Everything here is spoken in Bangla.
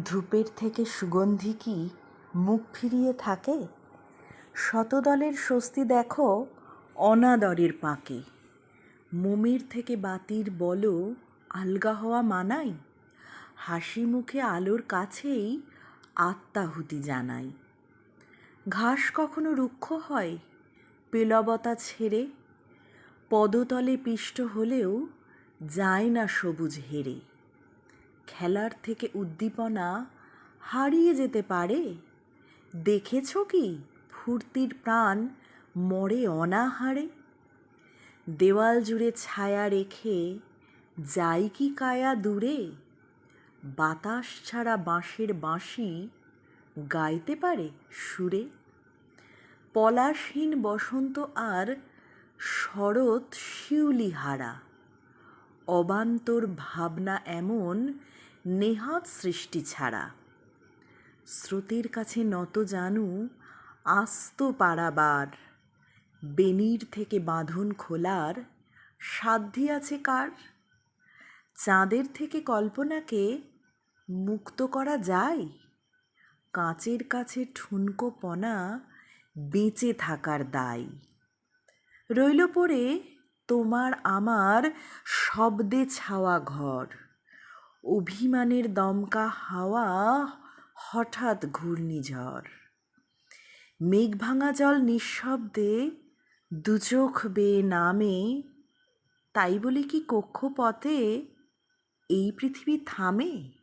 ধূপের থেকে সুগন্ধি কি মুখ ফিরিয়ে থাকে? শতদলের স্বস্তি দেখো অনাদরের পাকে। মোমের থেকে বাতির বলো আলগা হওয়া মানাই? হাসি মুখে আলোর কাছেই আত্মাহুতি জানাই। ঘাস কখনো রুক্ষ হয় পেলবতা ছেড়ে? পদতলে পিষ্ট হলেও যায় না সবুজ হেরে। খেলার থেকে উদ্দীপনা হারিয়ে যেতে পারে? দেখেছ কি, ফুর্তির প্রাণ মরে অনাহারে? দেওয়াল জুড়ে ছায়া রেখে যাই কি কায়া দূরে? বাতাস ছাড়া বাঁশের বাঁশি গাইতে পারে সুরে? পলাশহীন বসন্ত আর শরৎ শিউলি হারা অবান্তর ভাবনা এমন নেহাত সৃষ্টি ছাড়া। স্রোতের কাছে নত জানু, আস্ত পারাবার। বেনির থেকে বাঁধন খোলার সাধ্যি আছে কার? চাঁদের থেকে কল্পনাকে মুক্ত করা যায়? কাঁচের কাছে ঠুনকোপনা বেঁচে থাকার দায়। রইল পড়ে তোমার আমার শব্দে ছাওয়া ঘর। অভিমানের দমকা হাওয়া হঠাৎ ঘূর্ণিঝড়। মেঘভাঙা জল নিঃশব্দে দুচোখ বেয়ে নামে, তাই বলে কি কক্ষপথে এই পৃথিবী থামে?